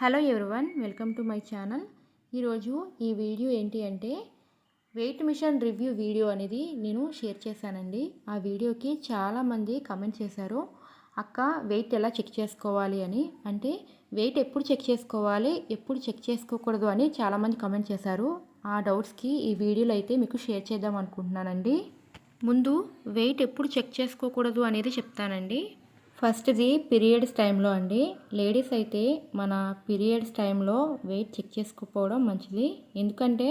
Hello everyone welcome to my channel. ఈరోజు ఈ video ఏంటి అంటే వెయిట్ మిషన్ రివ్యూ వీడియో అనేది నేను షేర్ చేశానండి. ఆ వీడియోకి చాలామంది కమెంట్ చేశారు అక్క వెయిట్ ఎలా చెక్ చేసుకోవాలి అని? అంటే వెయిట్ ఎప్పుడు చెక్ చేసుకోవాలి ఎప్పుడు చెక్ చేసుకోకూడదు అని చాలామంది కమెంట్ చేశారు. ఆ డౌట్స్కి ఈ వీడియోలో అయితే మీకు షేర్ చేద్దాం అనుకుంటున్నానండి. ముందు వెయిట్ ఎప్పుడు చెక్ చేసుకోకూడదు అనేది చెప్తానండి. ఫస్ట్ది పీరియడ్స్ టైంలో అండి. లేడీస్ అయితే మన పీరియడ్స్ టైంలో వెయిట్ చెక్ చేసుకోకపోవడం మంచిది. ఎందుకంటే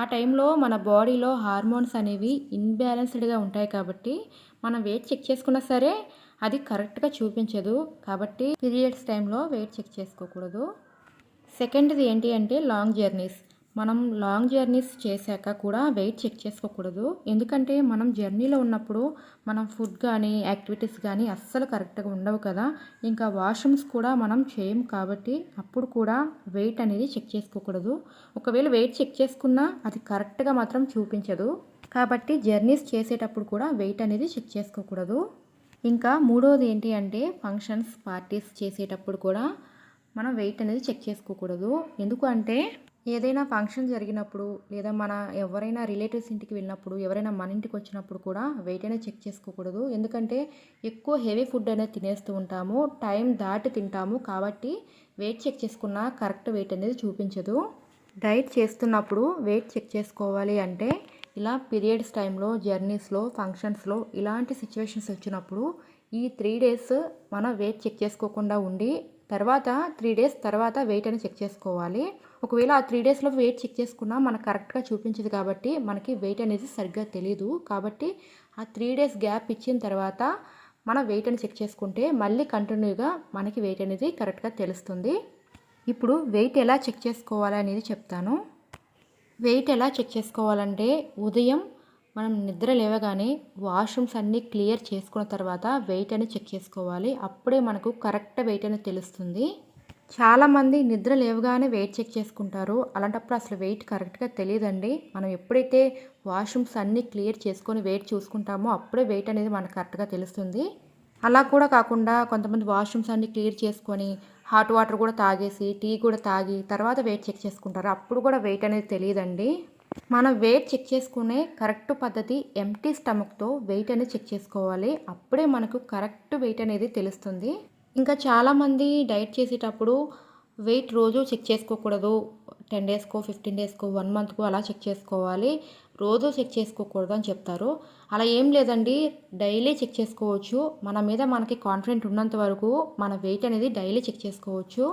ఆ టైంలో మన బాడీలో హార్మోన్స్ అనేవి ఇన్బ్యాలెన్స్డ్గా ఉంటాయి కాబట్టి మనం వెయిట్ చెక్ చేసుకున్నా సరే అది కరెక్ట్గా చూపించదు. కాబట్టి పీరియడ్స్ టైంలో వెయిట్ చెక్ చేసుకోకూడదు. సెకండ్ది ఏంటి అంటే లాంగ్ జర్నీస్. మనం లాంగ్ జర్నీస్ చేశాక కూడా వెయిట్ చెక్ చేసుకోకూడదు. ఎందుకంటే మనం జర్నీలో ఉన్నప్పుడు మనం ఫుడ్ కానీ యాక్టివిటీస్ కానీ అస్సలు కరెక్ట్గా ఉండవు కదా. ఇంకా వాష్రూమ్స్ కూడా మనం చేయం కాబట్టి అప్పుడు కూడా వెయిట్ అనేది చెక్ చేసుకోకూడదు. ఒకవేళ వెయిట్ చెక్ చేసుకున్నా అది కరెక్ట్గా మాత్రం చూపించదు. కాబట్టి జర్నీస్ చేసేటప్పుడు కూడా వెయిట్ అనేది చెక్ చేసుకోకూడదు. ఇంకా మూడోది ఏంటి అంటే ఫంక్షన్స్ పార్టీస్ చేసేటప్పుడు కూడా మనం వెయిట్ అనేది చెక్ చేసుకోకూడదు. ఎందుకు అంటే ఏదైనా ఫంక్షన్ జరిగినప్పుడు లేదా మన ఎవరైనా రిలేటివ్స్ ఇంటికి వెళ్ళినప్పుడు ఎవరైనా మన ఇంటికి వచ్చినప్పుడు కూడా వెయిట్ అయినా చెక్ చేసుకోకూడదు. ఎందుకంటే ఎక్కువ హెవీ ఫుడ్ అనేది తినేస్తూ ఉంటాము టైం దాటి తింటాము కాబట్టి వెయిట్ చెక్ చేసుకున్న కరెక్ట్ వెయిట్ అనేది చూపించదు. డైట్ చేస్తున్నప్పుడు వెయిట్ చెక్ చేసుకోవాలి అంటే ఇలా పీరియడ్స్ టైంలో జర్నీస్లో ఫంక్షన్స్లో ఇలాంటి సిచ్యువేషన్స్ వచ్చినప్పుడు ఈ త్రీ డేస్ మనం వెయిట్ చెక్ చేసుకోకుండా ఉండి తర్వాత త్రీ డేస్ తర్వాత వెయిట్ అని చెక్ చేసుకోవాలి. ఒకవేళ ఆ త్రీ డేస్లో వెయిట్ చెక్ చేసుకున్నా మనకు కరెక్ట్గా చూపించదు కాబట్టి మనకి వెయిట్ అనేది సరిగ్గా తెలియదు కాబట్టి ఆ త్రీ డేస్ గ్యాప్ ఇచ్చిన తర్వాత మన వెయిట్ అని చెక్ చేసుకుంటే మళ్ళీ కంటిన్యూగా మనకి వెయిట్ అనేది కరెక్ట్గా తెలుస్తుంది. ఇప్పుడు వెయిట్ ఎలా చెక్ చేసుకోవాలి అనేది చెప్తాను. వెయిట్ ఎలా చెక్ చేసుకోవాలంటే ఉదయం మనం నిద్ర లేవగానే వాష్రూమ్స్ అన్నీ క్లియర్ చేసుకున్న తర్వాత వెయిట్ అనేది చెక్ చేసుకోవాలి. అప్పుడే మనకు కరెక్ట్ వెయిట్ అనేది తెలుస్తుంది. చాలామంది నిద్ర లేవగానే వెయిట్ చెక్ చేసుకుంటారు. అలాంటప్పుడు అసలు వెయిట్ కరెక్ట్గా తెలియదండి. మనం ఎప్పుడైతే వాష్రూమ్స్ అన్నీ క్లియర్ చేసుకొని వెయిట్ చూసుకుంటామో అప్పుడే వెయిట్ అనేది మనకు కరెక్ట్గా తెలుస్తుంది. అలా కూడా కాకుండా కొంతమంది వాష్రూమ్స్ అన్నీ క్లియర్ చేసుకొని హాట్ వాటర్ కూడా తాగేసి టీ కూడా తాగి తర్వాత వెయిట్ చెక్ చేసుకుంటారు. అప్పుడు కూడా వెయిట్ అనేది తెలియదండి. మనం వెయిట్ చెక్ చేసుకునే కరెక్ట్ పద్ధతి ఎంటీ స్టమక్తో వెయిట్ అనేది చెక్ చేసుకోవాలి. అప్పుడే మనకు కరెక్ట్ వెయిట్ అనేది తెలుస్తుంది. ఇంకా చాలామంది డైట్ చేసేటప్పుడు వెయిట్ రోజు చెక్ చేసుకోకూడదు. టెన్ డేస్కో ఫిఫ్టీన్ డేస్కో వన్ మంత్కో అలా చెక్ చేసుకోవాలి. రోజు చెక్ చేసుకోకూడదు అని చెప్తారు. అలా ఏం లేదండి. డైలీ చెక్ చేసుకోవచ్చు. మన మీద మనకి కాన్ఫిడెంట్ ఉన్నంత వరకు మన వెయిట్ అనేది డైలీ చెక్ చేసుకోవచ్చు.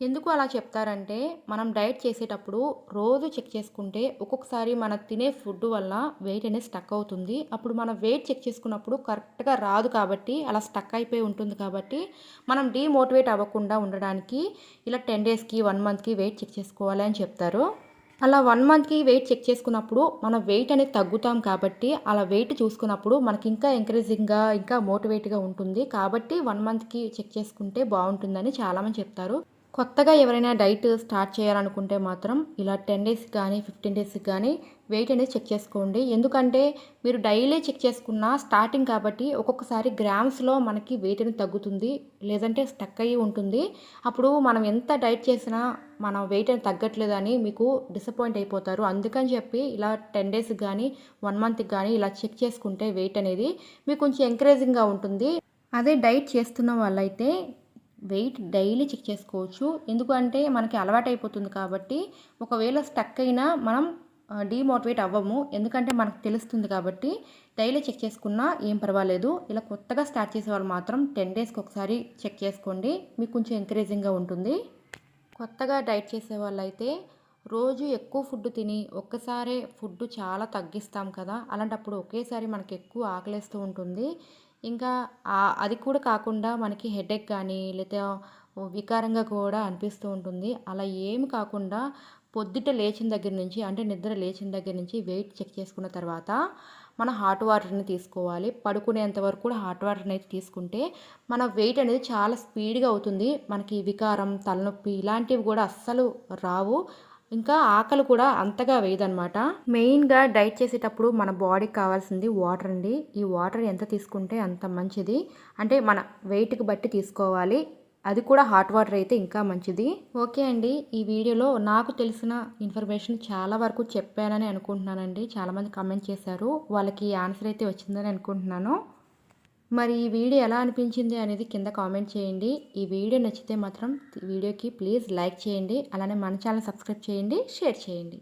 ఎందుకు అలా చెప్తారంటే మనం డైట్ చేసేటప్పుడు రోజు చెక్ చేసుకుంటే ఒక్కొక్కసారి మన తినే ఫుడ్ వల్ల వెయిట్ అనేది స్టక్ అవుతుంది. అప్పుడు మనం వెయిట్ చెక్ చేసుకున్నప్పుడు కరెక్ట్గా రాదు కాబట్టి అలా స్టక్ అయిపోయి ఉంటుంది కాబట్టి మనం డీమోటివేట్ అవ్వకుండా ఉండడానికి ఇలా టెన్ డేస్కి వన్ మంత్కి వెయిట్ చెక్ చేసుకోవాలి అని చెప్తారు. అలా వన్ మంత్కి వెయిట్ చెక్ చేసుకున్నప్పుడు మన వెయిట్ అనేది తగ్గుతాం కాబట్టి అలా వెయిట్ చూసుకున్నప్పుడు మనకి ఇంకా ఎంకరేజింగ్గా ఇంకా మోటివేట్గా ఉంటుంది కాబట్టి వన్ మంత్కి చెక్ చేసుకుంటే బాగుంటుందని చాలామంది చెప్తారు. కొత్తగా ఎవరైనా డైట్ స్టార్ట్ చేయాలనుకుంటే మాత్రం ఇలా టెన్ డేస్ కానీ ఫిఫ్టీన్ డేస్కి కానీ వెయిట్ అనేది చెక్ చేసుకోండి. ఎందుకంటే మీరు డైలీ చెక్ చేసుకున్న స్టార్టింగ్ కాబట్టి ఒక్కొక్కసారి గ్రామ్స్లో మనకి వెయిట్ అనేది తగ్గుతుంది లేదంటే స్టక్ అయ్యి ఉంటుంది. అప్పుడు మనం ఎంత డైట్ చేసినా మన వెయిట్ అనేది తగ్గట్లేదని మీకు డిసప్పాయింట్ అయిపోతారు. అందుకని చెప్పి ఇలా టెన్ డేస్కి కానీ వన్ మంత్కి కానీ ఇలా చెక్ చేసుకుంటే వెయిట్ అనేది మీకు కొంచెం ఎంకరేజింగ్గా ఉంటుంది. అదే డైట్ చేస్తున్న వాళ్ళైతే వెయిట్ డైలీ చెక్ చేసుకోవచ్చు. ఎందుకంటే మనకి అలవాటు అయిపోతుంది కాబట్టి ఒకవేళ స్టక్ అయినా మనం డీమోటివేట్ అవ్వము. ఎందుకంటే మనకు తెలుస్తుంది కాబట్టి డైలీ చెక్ చేసుకున్నా ఏం పర్వాలేదు. ఇలా కొత్తగా స్టార్ట్ చేసే వాళ్ళు మాత్రం టెన్ డేస్కి ఒకసారి చెక్ చేసుకోండి. మీకు కొంచెం ఎంకరేజింగ్గా ఉంటుంది. కొత్తగా డైట్ చేసే వాళ్ళైతే రోజు ఎక్కువ ఫుడ్ తిని ఒక్కసారే ఫుడ్ చాలా తగ్గిస్తాం కదా. అలాంటప్పుడు ఒకేసారి మనకి ఎక్కువ ఆకలేస్తూ ఉంటుంది. ఇంకా అది కూడా కాకుండా మనకి హెడేక్ కానీ లేదా వికారంగా కూడా అనిపిస్తూ ఉంటుంది. అలా ఏమి కాకుండా పొద్దుట లేచిన దగ్గర నుంచి అంటే నిద్ర లేచిన దగ్గర నుంచి వెయిట్ చెక్ చేసుకున్న తర్వాత మన హాట్ వాటర్ని తీసుకోవాలి. పడుకునేంత వరకు కూడా హాట్ వాటర్ని అయితే తీసుకుంటే మన వెయిట్ అనేది చాలా స్పీడ్గా అవుతుంది. మనకి వికారం తలనొప్పి ఇలాంటివి కూడా అస్సలు రావు. ఇంకా ఆకలి కూడా అంతగా వేయదనమాట మెయిన్గా డైట్ చేసేటప్పుడు మన బాడీకి కావాల్సింది వాటర్ అండి. ఈ వాటర్ ఎంత తీసుకుంటే అంత మంచిది. అంటే మన వెయిట్కి బట్టి తీసుకోవాలి. అది కూడా హాట్ వాటర్ అయితే ఇంకా మంచిది. ఓకే అండి ఈ వీడియోలో నాకు తెలిసిన ఇన్ఫర్మేషన్ చాలా వరకు చెప్పానని అనుకుంటున్నానండి. చాలామంది కమెంట్ చేశారు. వాళ్ళకి ఆన్సర్ అయితే వచ్చిందని అనుకుంటున్నాను. మరి ఈ వీడియో ఎలా అనిపించింది అనేది కింద కామెంట్ చేయండి. ఈ వీడియో నచ్చితే మాత్రం వీడియోకి ప్లీజ్ లైక్ చేయండి. అలానే మన ఛానల్ సబ్స్క్రైబ్ చేయండి షేర్ చేయండి.